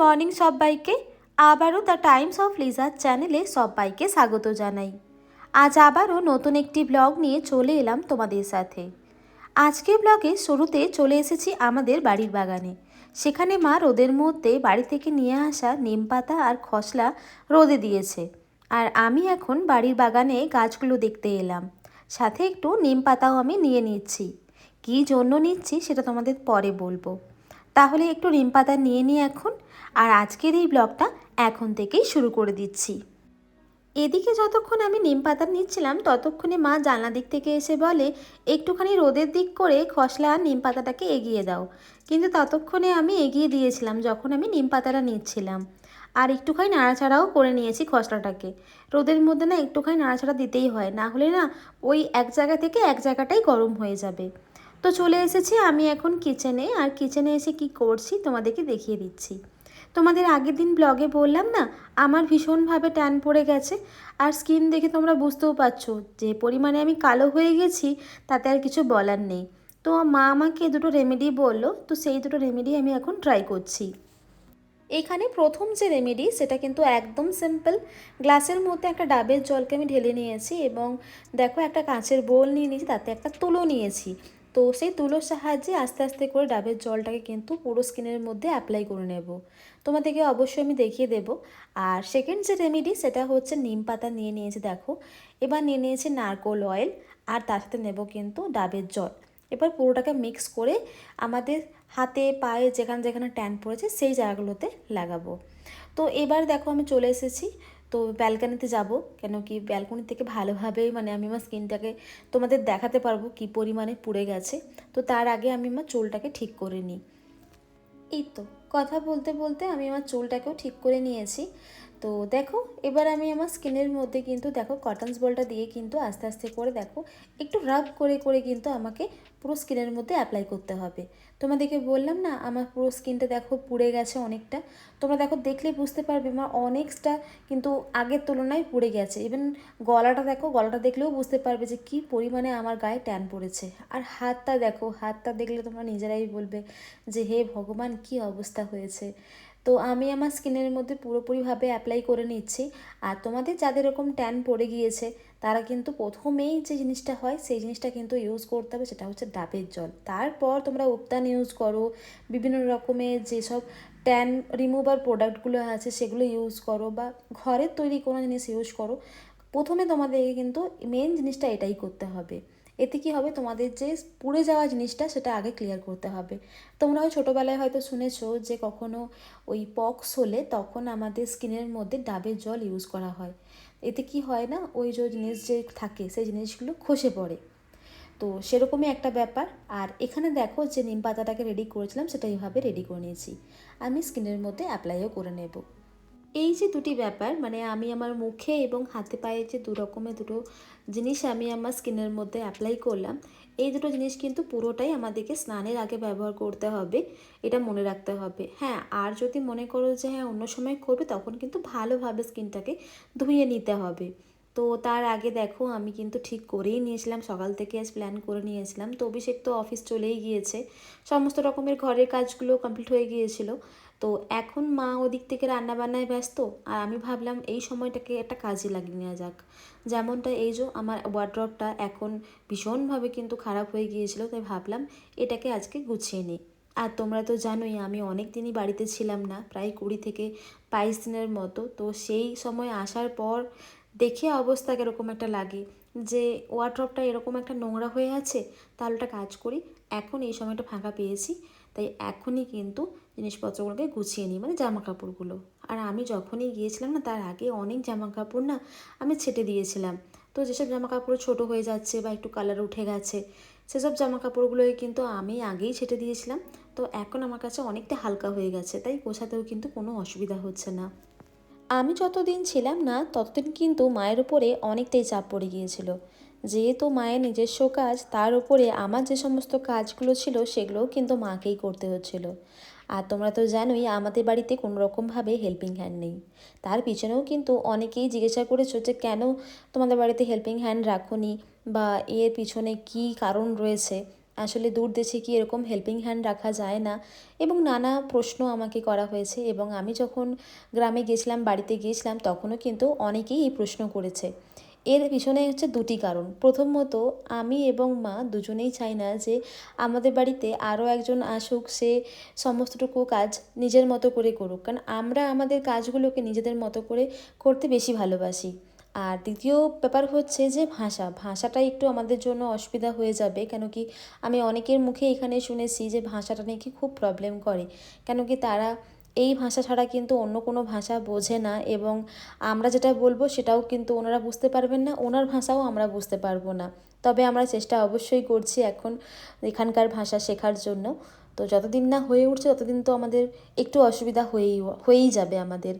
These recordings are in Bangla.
মর্নিং সবাইকে, আবারও দ্য টাইমস অফ লিজার চ্যানেলে সবাইকে স্বাগত জানাই। আজ আবারও নতুন একটি ব্লগ নিয়ে চলে এলাম তোমাদের সাথে। আজকের ব্লগে শুরুতে চলে এসেছি আমাদের বাড়ির বাগানে। সেখানে মা রোদের মধ্যে বাড়ি থেকে নিয়ে আসা নিম পাতা আর খসলা রোদে দিয়েছে। আর আমি এখন বাড়ির বাগানে গাছগুলো দেখতে এলাম। সাথে একটু নিম পাতাও আমি নিয়ে নিচ্ছি। কী জন্য নিচ্ছি সেটা তোমাদের পরে বলব। তাহলে একটু নিম পাতা নিয়ে নিই এখন। আর আজকের এই ব্লগটা এখন থেকেই শুরু করে দিচ্ছি। এদিকে যতক্ষণ আমি নিম পাতা নিচ্ছিলাম, ততক্ষণে মা জানলা দিক থেকে এসে বলে, একটুখানি রোদের দিক করে খসলা আর নিম পাতাটাকে এগিয়ে দাও। কিন্তু ততক্ষণে আমি এগিয়ে দিয়েছিলাম যখন আমি নিম পাতাটা নিচ্ছিলাম। আর একটুখানি নাড়াচাড়াও করে নিয়েছি খসলাটাকে। রোদের মধ্যে না একটুখানি নাড়াচাড়া দিতেই হয়, না হলে না ওই এক জায়গা থেকে এক জায়গাটাই গরম হয়ে যাবে। তো চলে এসেছি, আমি এখন কিচেনে আর কিচেনে এসে কি করছি তোমাদেরকে দেখিয়ে দিচ্ছি। তোমাদের আগের দিন ব্লগে বললাম না, আমার ভীষণভাবে ট্যান পড়ে গেছে, আর স্কিন দেখে তোমরা বুঝতেও পারছ যে পরিমাণে আমি কালো হয়ে গেছি, তাতে আর কিছু বলার নেই। তো মা আমাকে দুটো রেমেডি বলল, তো সেই দুটো রেমেডি আমি এখন ট্রাই করছি। এখানে প্রথম যে রেমেডি সেটা কিন্তু একদম সিম্পল গ্লাসের মধ্যে একটা ডাবের জলকে আমি ঢেলে নিয়েছি এবং দেখো একটা কাঁচের বোল নিয়ে নিয়েছি, তাতে একটা তুলো নিয়েছি। তো সেই তুলোর সাহায্যে আস্তে আস্তে করে ডাবের জলটাকে কিন্তু পুরো স্কিনের মধ্যে অ্যাপ্লাই করে নেব। তোমাদেরকে অবশ্যই আমি দেখিয়ে দেব। আর সেকেন্ড যে রেমেডি সেটা হচ্ছে নিম পাতা নিয়ে নিয়েছি দেখো। এবার নিয়ে নিয়েছি নারকোল অয়েল আর তার সাথে নেব কিন্তু ডাবের জল। এবার পুরোটাকে মিক্স করে আমাদের হাতে, পায়ে যেখানে যেখানে ট্যান পড়েছে সেই জায়গাগুলোতে লাগাবো। তো এবার দেখো আমি চলে এসেছি তো ব্যালকানিতে যাব কেন কি ব্যালকনি থেকে ভালোভাবেই মানে আমি আমার স্কিনটাকে তোমাদের দেখাতে পারব কি পরিমাণে পুড়ে গেছে। তো তার আগে আমি আমার চুলটাকে ঠিক করে নিই। এই তো, কথা বলতে বলতে আমি আমার চুলটাকেও ঠিক করে নিয়েছি। তো দেখো, এবার আমি আমার স্কিনের মধ্যে কিন্তু দেখো কটনস বলটা দিয়ে কিন্তু আস্তে আস্তে করে দেখো, একটু রাব করে করে কিন্তু আমাকে পুরো স্কিনের মধ্যে অ্যাপ্লাই করতে হবে। তোমাদেরকে বললাম না, আমার পুরো স্কিনটা দেখো পুড়ে গেছে অনেকটা। তোমরা দেখো দেখলে বুঝতে পারবে আমার অনেকটা কিন্তু আগের তুলনায় পুড়ে গেছে। ইভেন গলাটা দেখো, গলাটা দেখলেও বুঝতে পারবে যে কি পরিমাণে আমার গায়ে ট্যান পড়েছে। আর হাতটা দেখো, হাতটা দেখলে তোমরা নিজেরাই বলবে যে হে ভগবান, কি অবস্থা হয়েছে। তো আমি আমার স্কিনের মধ্যে পুরোপুরিভাবে অ্যাপ্লাই করে নিচ্ছি। আর তোমাদের যাদের এরকম ট্যান পড়ে গিয়েছে, তারা কিন্তু প্রথমেই যে জিনিসটা হয়, সেই জিনিসটা কিন্তু ইউজ করতে হবে, সেটা হচ্ছে ডাবের জল। তারপর তোমরা উপতান ইউজ করো, বিভিন্ন রকমের যেসব ট্যান রিমুভার প্রোডাক্টগুলো আছে, সেগুলো ইউজ করো বা ঘরের তৈরি কোনো জিনিস ইউজ করো। প্রথমে তোমাদেরকে কিন্তু মেন জিনিসটা এটাই করতে হবে। এতে কি হবে? তোমাদের যে পুড়ে যাওয়া জিনিসটা সেটা আগে ক্লিয়ার করতে হবে। তোমরাও ছোটোবেলায় হয়তো শুনেছো যে কখনো ওই পক্স হলে তখন আমাদের স্কিনের মধ্যে ডাবের জল ইউজ করা হয়। এতে কি হয় না? ওই যে জিনিস যে থাকে, সেই জিনিসগুলো খসে পড়ে। তো সেরকমই একটা ব্যাপার। আর এখানে দেখো যে নিম পাতাটাকে রেডি করেছিলাম, সেটা এইভাবে রেডি করে নিয়েছি। আমি স্কিনের মধ্যে অ্যাপ্লাইও করে নেব। এই যে দুটি ব্যাপার মানে আমি আমার মুখে এবং হাতে পায়ে যে দু রকমের দুটো জিনিস আমি আমার স্কিনের মধ্যে অ্যাপ্লাই করলাম, এই দুটো জিনিস কিন্তু পুরোটাই আমাদেরকে স্নানের আগে ব্যবহার করতে হবে, এটা মনে রাখতে হবে। হ্যাঁ আর যদি মনে করো যে হ্যাঁ অন্য সময় করবে, তখন কিন্তু ভালোভাবে স্কিনটাকে ধুয়ে নিতে হবে। তো তার আগে দেখো, আমি কিন্তু ঠিক করেই নিয়েছিলাম, সকাল থেকে আজ প্ল্যান করে নিয়েছিলাম। তো অভিষেক তো অফিস চলেই গিয়েছে। সমস্ত রকমের ঘরের কাজগুলো কমপ্লিট হয়ে গিয়েছিল। তো এখন মা ওদিক থেকে রান্নাবান্নায় ব্যস্ত, আর আমি ভাবলাম এই সময়টাকে একটা কাজে লাগিয়ে নেওয়া যাক। যেমনটা এই যে আমার ওয়ার্ড্রপটা এখন ভীষণভাবে কিন্তু খারাপ হয়ে গিয়েছিল, তাই ভাবলাম এটাকে আজকে গুছিয়ে নিই। আর তোমরা তো জানোই আমি অনেক দিনই বাড়িতে ছিলাম না, প্রায় কুড়ি থেকে বাইশ দিনের মতো। তো সেই সময় আসার পর দেখে অবস্থা কীরকম একটা লাগে যে ওয়ার্ড্রপটা এরকম একটা নোংরা হয়ে আছে, তাহলে একটা কাজ করি। এখন এই সময়টা ফাঁকা পেয়েছি, তাই এখনই কিন্তু জিনিসপত্রগুলোকে গুছিয়ে নিই মানে জামা কাপড়গুলো আর আমি যখনই গিয়েছিলাম না, তার আগে অনেক জামা কাপড় না আমি ছেটে দিয়েছিলাম। তো যেসব জামা কাপড় ছোটো হয়ে যাচ্ছে বা একটু কালার উঠে গেছে, সেসব জামা কাপড়গুলোই কিন্তু আমি আগেই ছেটে দিয়েছিলাম। তো এখন আমার কাছে অনেকটা হালকা হয়ে গেছে, তাই গোছাতেও কিন্তু কোনো অসুবিধা হচ্ছে না। আমি যতদিন ছিলাম না, ততদিন কিন্তু মায়ের উপরে অনেকটাই চাপ পড়ে গিয়েছিল। যেহেতু মায়ের নিজস্ব কাজ, তার উপরে আমার যে সমস্ত কাজগুলো ছিল, সেগুলোও কিন্তু মাকেই করতে হচ্ছিল। আর তোমরা তো জানোই, আমাদের বাড়িতে কোনো রকমভাবে হেল্পিং হ্যান্ড নেই। তার পিছনেও কিন্তু অনেকেই জিজ্ঞাসা করেছ যে কেন তোমাদের বাড়িতে হেল্পিং হ্যান্ড রাখোনি বা এর পিছনে কি কারণ রয়েছে? আসলে দূর দেশে কি এরকম হেল্পিং হ্যান্ড রাখা যায় না? এবং নানা প্রশ্ন আমাকে করা হয়েছে এবং আমি যখন গ্রামে গেছিলাম, বাড়িতে গিয়েছিলাম, তখনও কিন্তু অনেকেই এই প্রশ্ন করেছে। এর পিছনে হচ্ছে দুটি কারণ। প্রথমত, আমি এবং মা দুজনেই চাই না যে আমাদের বাড়িতে আরও একজন আসুক, সে সমস্তটুকু কাজ নিজের মতো করে করুক। কারণ আমরা আমাদের কাজগুলোকে নিজেদের মতো করে করতে বেশি ভালোবাসি। আর দ্বিতীয় ব্যাপার হচ্ছে যে ভাষা। ভাষাটা একটু আমাদের জন্য অসুবিধা হয়ে যাবে কেন কি আমি অনেকের মুখে এখানে শুনেছি যে ভাষাটা নাকি খুব প্রবলেম করে। কেন কি তারা এই ভাষা ছাড়া কিন্তু অন্য কোনো ভাষা বোঝে না এবং আমরা যেটা বলব সেটাও কিন্তু ওনারা বুঝতে পারবেন না, ওনার ভাষাও আমরা বুঝতে পারব না। তবে আমরা চেষ্টা অবশ্যই করছি এখন এখানকার ভাষা শেখার জন্য। তো যতদিন না হয়ে উঠছে ততদিন তো আমাদের একটু অসুবিধা হয়েই হয়েই যাবে আমাদের।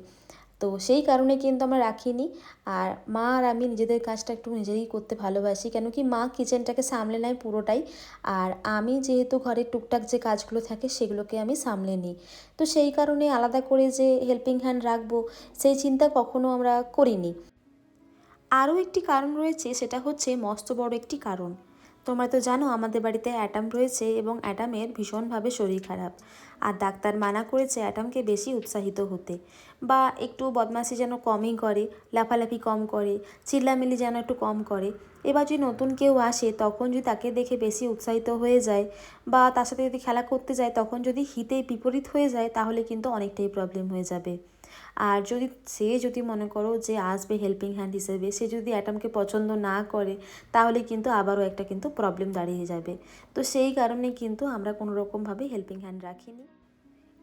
তো সেই কারণে কিন্তু আমরা রাখিনি। আর মা আর আমি নিজেদের কাজটা একটু নিজেই করতে ভালোবাসি কেন কি মা কিচেনটাকে সামলে নেয় পুরোটাই। আর আমি যেহেতু ঘরের টুকটাক যে কাজগুলো থাকে সেগুলোকে আমি সামলে নিই। তো সেই কারণে আলাদা করে যে হেল্পিং হ্যান্ড রাখব, সেই চিন্তা কখনো আমরা করিনি। আরও একটি কারণ রয়েছে, সেটা হচ্ছে মস্ত বড় একটি কারণ। তোমরা তো জানো আমাদের বাড়িতে অ্যাটাম রয়েছে এবং অ্যাটামের ভীষণভাবে শরীর খারাপ। আর ডাক্তার মানা করেছে অ্যাটামকে বেশি উৎসাহিত হতে। বা একটু বদমাশি যেন কমই করে, লাফালাফি কম করে চিল্লামিলি যেন একটু কম করে। এবার যদি নতুন কেউ আসে, তখন যদি তাকে দেখে বেশি উৎসাহিত হয়ে যায় বা তার সাথে যদি খেলা করতে যায়, তখন যদি হিতে বিপরীত হয়ে যায়, তাহলে কিন্তু অনেকটাই প্রবলেম হয়ে যাবে। আর যদি সে যদি মনে করো যে আসবে হেল্পিং হ্যান্ড হিসেবে, সে যদি অ্যাটামকে পছন্দ না করে, তাহলে কিন্তু আবারও একটা কিন্তু প্রবলেম দাঁড়িয়ে যাবে। তো সেই কারণে কিন্তু আমরা কোনো রকমভাবে হেল্পিং হ্যান্ড রাখিনি।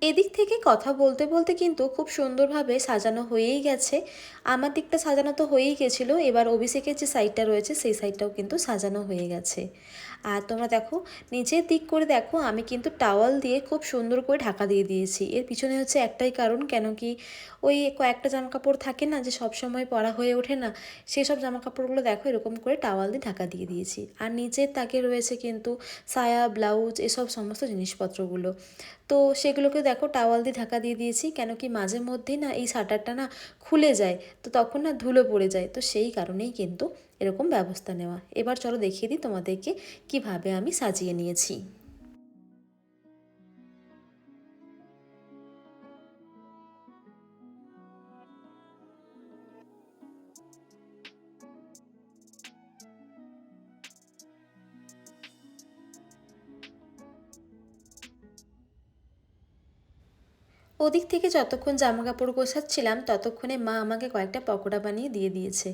এদিক থেকে কথা বলতে বলতে কিন্তু খুব সুন্দরভাবে সাজানো হয়েই গেছে। আমার দিকটা সাজানো তো হয়েই গেছিল, এবার অভিষেকের যে সাইডটা রয়েছে, সেই সাইডটাও কিন্তু সাজানো হয়ে গেছে। আর তোমরা দেখো, নিচের দিক করে দেখো, আমি কিন্তু টাওয়াল দিয়ে খুব সুন্দর করে ঢাকা দিয়ে দিয়েছি। এর পিছনে হচ্ছে একটাই কারণ, কেন কি ওই কয়েকটা জামা কাপড় থাকে না, যে সব সময় পরা হয়ে ওঠে না, সেই সব জামা কাপড়গুলো দেখো, এরকম করে টাওয়াল দিয়ে ঢাকা দিয়ে দিয়েছি। আর নিচের তাকে রয়েছে কিন্তু সায়া, ব্লাউজ, এসব সমস্ত জিনিসপত্রগুলো। তো সেগুলোকে দেখো টাওয়াল দিয়ে ঢাকা দিয়ে দিয়েছি, কেন কি মাঝে মধ্যেই না এই শাটারটা না খুলে যায়, তো তখন না ধুলো পড়ে যায়, তো সেই কারণেই কিন্তু এরকম ব্যবস্থা নেওয়া। এবার চলো দেখিয়ে দিই তোমাদেরকে কীভাবে আমি সাজিয়ে নিয়েছি। ওদিক থেকে যতক্ষণ জামা কাপড় গোছাচ্ছিলাম, ততক্ষণে মা আমাকে কয়েকটা পকোড়া বানিয়ে দিয়ে দিয়েছে।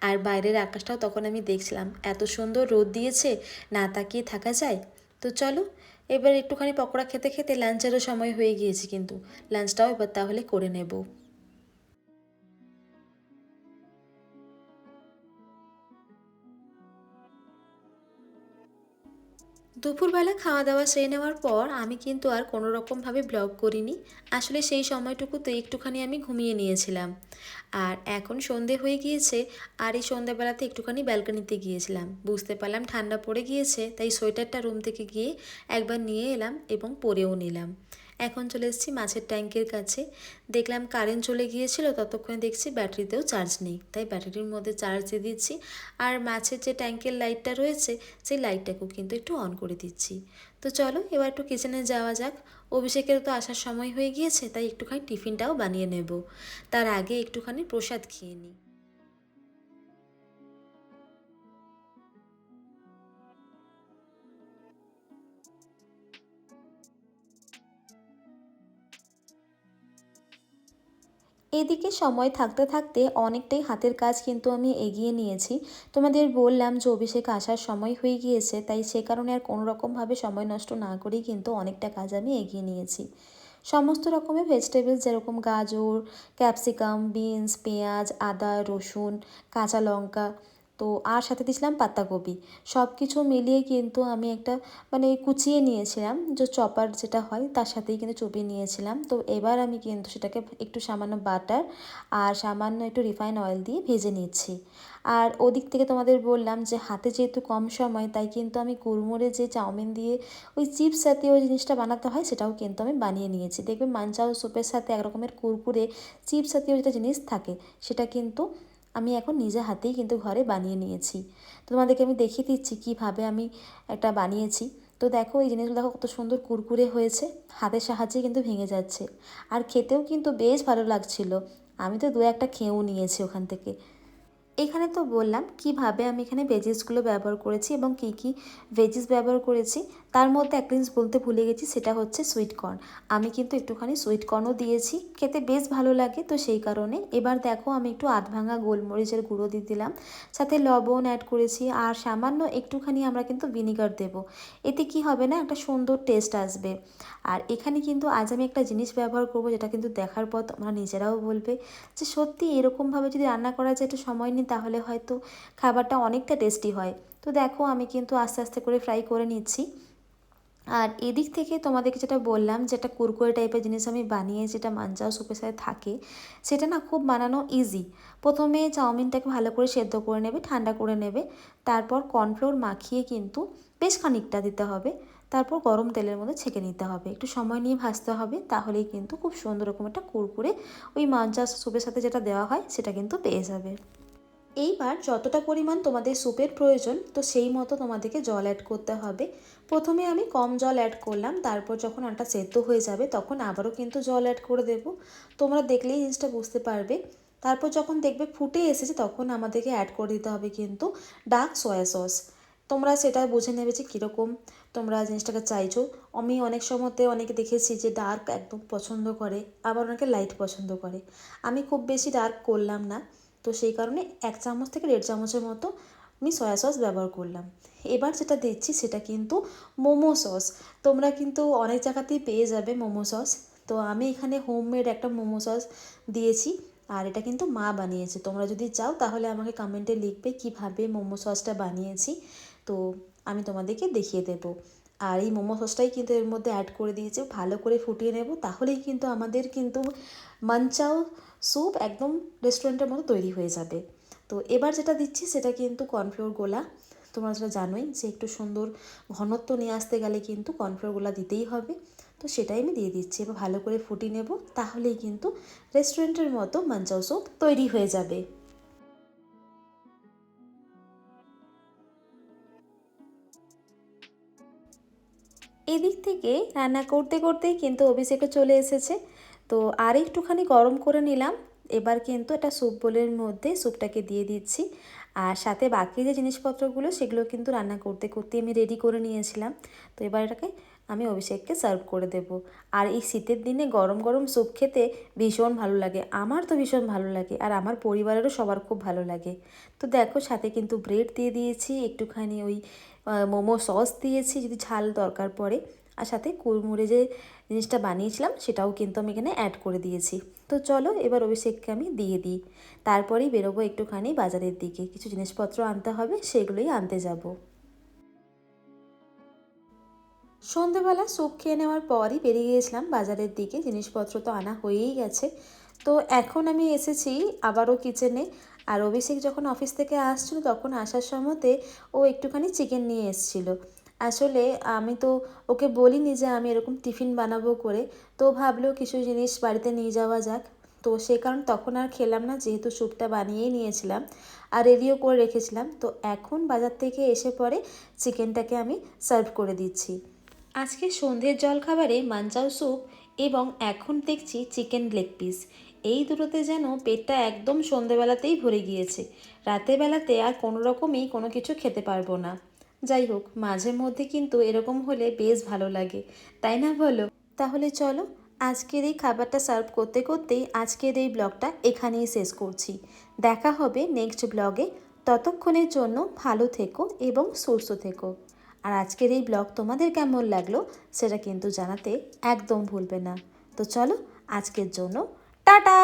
আর বাইরের আকাশটাও তখন আমি দেখছিলাম। এত সুন্দর রোদ দিয়েছে, না তাকিয়ে থাকা যায়? তো চলো, এবার একটুখানি পকোড়া খেতে খেতে লাঞ্চেরও সময় হয়ে গিয়েছে কিন্তু। লাঞ্চটাও এবার তাহলে করে নেব। দুপুরবেলা খাওয়া দাওয়া সেরে নেওয়ার পর আমি কিন্তু আর কোনো রকমভাবে ব্লগ করিনি। আসলে সেই সময়টুকুতে একটুখানি আমি ঘুমিয়ে নিয়েছিলাম। আর এখন সন্ধে হয়ে গিয়েছে আর এই সন্ধেবেলাতে একটুখানি ব্যালকানিতে গিয়েছিলাম। বুঝতে পারলাম ঠান্ডা পড়ে গিয়েছে, তাই সোয়েটারটা রুম থেকে গিয়ে একবার নিয়ে এলাম এবং পরেও নিলাম। এখন চলে এসেছি মাছের ট্যাঙ্কের কাছে। দেখলাম কারেন্ট চলে গিয়েছিল, ততক্ষণে দেখছি ব্যাটারিতেও চার্জ নেই। তাই ব্যাটারির মধ্যে চার্জ দিয়ে দিচ্ছি। আর মাছের যে ট্যাঙ্কের লাইটটা রয়েছে, সেই লাইটটাকেও কিন্তু একটু অন করে দিচ্ছি। তো চলো, এবার একটু কিচেনে যাওয়া যাক। অভিষেকের তো আসার সময় হয়ে গিয়েছে, তাই একটুখানি টিফিনটাও বানিয়ে নেব। তার আগে একটুখানি প্রসাদ খেয়ে নিই। এদিকে সময় থাকতে থাকতে অনেকটাই হাতের কাজ কিন্তু আমি এগিয়ে নিয়েছি। তোমাদের বললাম যে অভিষেক আসার সময় হয়ে গিয়েছে, তাই সে কারণে আর কোনো রকমভাবে সময় নষ্ট না করেই কিন্তু অনেকটা কাজ আমি এগিয়ে নিয়েছি। সমস্ত রকমের ভেজিটেবলস যেরকম গাজর ক্যাপসিকাম বিনস পেঁয়াজ, আদা, রসুন, কাঁচা লঙ্কা তো আর সাথে দিয়েছিলাম পাতাকপি সব কিছু মিলিয়ে কিন্তু আমি একটা মানে কুচিয়ে নিয়েছিলাম, যে চপার যেটা হয় তার সাথেই কিন্তু চপিয়ে নিয়েছিলাম। তো এবার আমি কিন্তু সেটাকে একটু সামান্য বাটার আর সামান্য একটু রিফাইন অয়েল দিয়ে ভেজে নিচ্ছি। আর ওদিক থেকে তোমাদের বললাম যে হাতে যেহেতু কম সময়, তাই কিন্তু আমি কুড়মুড়ে যে চাউমিন দিয়ে ওই চিপস জাতীয় জিনিসটা বানাতে হয় সেটাও কিন্তু আমি বানিয়ে নিয়েছি। দেখবে মাঞ্চাও সুপের সাথে একরকমের কুরকুরে, চিপস জাতীয় যেটা জিনিস থাকে সেটা কিন্তু আমি এখন নিজে হাতেই কিন্তু ঘরে বানিয়ে নিয়েছি। তো তোমাদেরকে আমি দেখিয়ে দিচ্ছি কীভাবে আমি একটা বানিয়েছি। তো দেখো, এই জিনিসগুলো দেখো কত সুন্দর কুরকুরে হয়েছে, হাতের সাহায্যে কিন্তু ভেঙে যাচ্ছে। আর খেতেও কিন্তু বেশ ভালো লাগছিল। আমি তো দু একটা খেয়েও নিয়েছি ওখান থেকে। এখানে তো বললাম কীভাবে আমি এখানে ভেজিসগুলো ব্যবহার করেছি এবং কি কি ভেজিস ব্যবহার করেছি। তার মধ্যে এক জিনিস বলতে ভুলে গেছি, সেটা হচ্ছে সুইট কর্ন আমি কিন্তু একটুখানি সুইট কর্নও দিয়েছি, খেতে বেশ ভালো লাগে তো সেই কারণে। এবার দেখো আমি একটু আধ ভাঙা গোলমরিচের গুঁড়ো দিয়ে দিলাম, সাথে লবণ অ্যাড করেছি আর সামান্য একটুখানি আমরা কিন্তু ভিনিগার দেব। এতে কি হবে না, একটা সুন্দর টেস্ট আসবে। আর এখানে কিন্তু আজ আমি একটা জিনিস ব্যবহার করব, যেটা কিন্তু দেখার পর তোমরা নিজেরাও বলবে। যে সত্যি এরকমভাবে যদি রান্না করা যায়, একটু সময় নিই তাহলে হয়তো খাবারটা অনেকটা টেস্টি হয়। তো দেখো আমি কিন্তু আস্তে আস্তে করে ফ্রাই করে নিচ্ছি। আর এদিক থেকে তোমাদেরকে যেটা বললাম যেটা কুরকুরে টাইপের জিনিস আমি বানিয়ে যেটা মাঞ্জাও সুপের সাথে থাকে, সেটা না খুব বানানো ইজি প্রথমে চাউমিনটাকে ভালো করে সেদ্ধ করে নেবে, ঠান্ডা করে নেবে। তারপর কর্নফ্লোর মাখিয়ে কিন্তু বেশ খানিকটা দিতে হবে। তারপর গরম তেলের মধ্যে ছেঁকে নিতে হবে। একটু সময় নিয়ে ভাজতে হবে, তাহলেই কিন্তু খুব সুন্দর রকম একটা কুরকুরে ওই মাঞ্জা স্যুপের সাথে যেটা দেওয়া হয়, সেটা কিন্তু পেয়ে যাবে। এইবার যতটা পরিমাণ তোমাদের স্যুপের প্রয়োজন, তো সেই মতো তোমাদেরকে জল অ্যাড করতে হবে। প্রথমে আমি কম জল অ্যাড করলাম, তারপর যখন আটা সেদ্ধ হয়ে যাবে, তখন আবারও কিন্তু জল অ্যাড করে দেব। তোমরা দেখলেই জিনিসটা বুঝতে পারবে। তারপর যখন দেখবে ফুটে এসেছে, তখন আমাদেরকে অ্যাড করে দিতে হবে কিন্তু ডার্ক সয়া সস তোমরা সেটা বুঝে নেবে যে কীরকম তোমরা জিনিসটাকে চাইছো। আমি অনেক সময়তে অনেকে দেখেছি যে ডার্ক একদম পছন্দ করে, আবার অনেকে লাইট পছন্দ করে। আমি খুব বেশি ডার্ক করলাম না। তো সেই কারণে এক চামচ থেকে দেড় চামচের মতো আমি সয়া সস ব্যবহার করলাম। এবার যেটা দিচ্ছি সেটা কিন্তু মোমো সস তোমরা কিন্তু অনেক জায়গাতেই পেয়ে যাবে মোমো সস তো আমি এখানে হোমমেড একটা মোমো সস দিয়েছি আর এটা কিন্তু মা বানিয়েছে। তোমরা যদি চাও তাহলে আমাকে কমেন্টে লিখবে কীভাবে মোমো সসটা বানিয়েছি। তো আমি তোমাদেরকে দেখিয়ে দেবো। আর এই মোমো সসটাই কিন্তু এর মধ্যে অ্যাড করে দিয়েছে। ভালো করে ফুটিয়ে নেব। তাহলেই কিন্তু আমাদের কিন্তু মাঞ্চাও স্যুপ একদম রেস্টুরেন্টের মতো তৈরি হয়ে যাবে। তো এবার যেটা দিচ্ছি সেটা কিন্তু কর্নফ্লোর গোলা। তোমরা সেটা জানোই যে একটু সুন্দর ঘনত্ব নিয়ে আসতে গেলে কিন্তু কর্নফ্লোর গোলা দিতেই হবে। তো সেটাই আমি দিয়ে দিচ্ছি। এবার ভালো করে ফুটিয়ে নেব, তাহলেই কিন্তু রেস্টুরেন্টের মতো মাঞ্চাও স্যুপ তৈরি হয়ে যাবে। এদিক থেকে রান্না করতে করতেই কিন্তু অভিষেকও চলে এসেছে। তো আর একটুখানি গরম করে নিলাম। এবার কিন্তু এটা স্যুপ বোলের মধ্যে স্যুপটাকে দিয়ে দিচ্ছি। আর সাথে বাকি যে জিনিসপত্রগুলো, সেগুলো কিন্তু রান্না করতে করতে আমি রেডি করে নিয়েছিলাম। তো এবার এটাকে আমি অভিষেককে সার্ভ করে দেব। আর এই শীতের দিনে গরম গরম স্যুপ খেতে ভীষণ ভালো লাগে। আমার তো ভীষণ ভালো লাগে আর আমার পরিবারেরও সবার খুব ভালো লাগে। তো দেখো, সাথে কিন্তু ব্রেড দিয়ে দিয়েছি, একটুখানি ওই মোমো সস দিয়েছি যদি ঝাল দরকার পড়ে। আর সাথে কুড়মুড়ে যে জিনিসটা বানিয়েছিলাম, সেটাও কিন্তু আমি এখানে অ্যাড করে দিয়েছি। তো চলো এবার অভিষেককে আমি দিয়ে দিই। তারপরেই বেরোবো একটুখানি বাজারের দিকে। কিছু জিনিসপত্র আনতে হবে, সেগুলোই আনতে যাব। সন্ধেবেলা স্যুপ খেয়ে নেওয়ার পরই বেরিয়ে গিয়েছিলাম বাজারের দিকে। জিনিসপত্র তো আনা হয়েই গেছে। তো এখন আমি এসেছি আবারও কিচেনে আর অভিষেক যখন অফিস থেকে আসছিল, তখন আসার সময়তে ও একটুখানি চিকেন নিয়ে এসেছিল। আসলে আমি তো ওকে বলিনি যে আমি এরকম টিফিন বানাবো করে। তো ভাবলো কিছু জিনিস বাড়িতে নিয়ে যাওয়া যাক। তো সে কারণ তখন আর খেলাম না, যেহেতু স্যুপটা বানিয়েই নিয়েছিলাম আর রেডিও করে রেখেছিলাম। তো এখন বাজার থেকে এসে পরে চিকেনটাকে আমি সার্ভ করে দিচ্ছি। আজকে সন্ধ্যের জলখাবারে মাঞ্চাও স্যুপ এবং এখন দেখছি চিকেন লেগ পিস। এই দুটোতে যেন পেটটা একদম সন্ধেবেলাতেই ভরে গিয়েছে। রাতের বেলাতে আর কোনো রকমই কোনো কিছু খেতে পারব না। যাই হোক, মাঝে মধ্যে কিন্তু এরকম হলে বেশ ভালো লাগে, তাই না বলো? তাহলে চলো, আজকের এই খাবারটা সার্ভ করতে করতেই আজকের এই ব্লগটা এখানেই শেষ করছি। দেখা হবে নেক্সট ব্লগে। ততক্ষণের জন্য ভালো থেকো এবং সুস্থ থেকো। আর আজকের এই ব্লগ তোমাদের কেমন লাগল সেটা কিন্তু জানাতে একদম ভুলবে না। তো চলো, আজকের জন্য টাটা!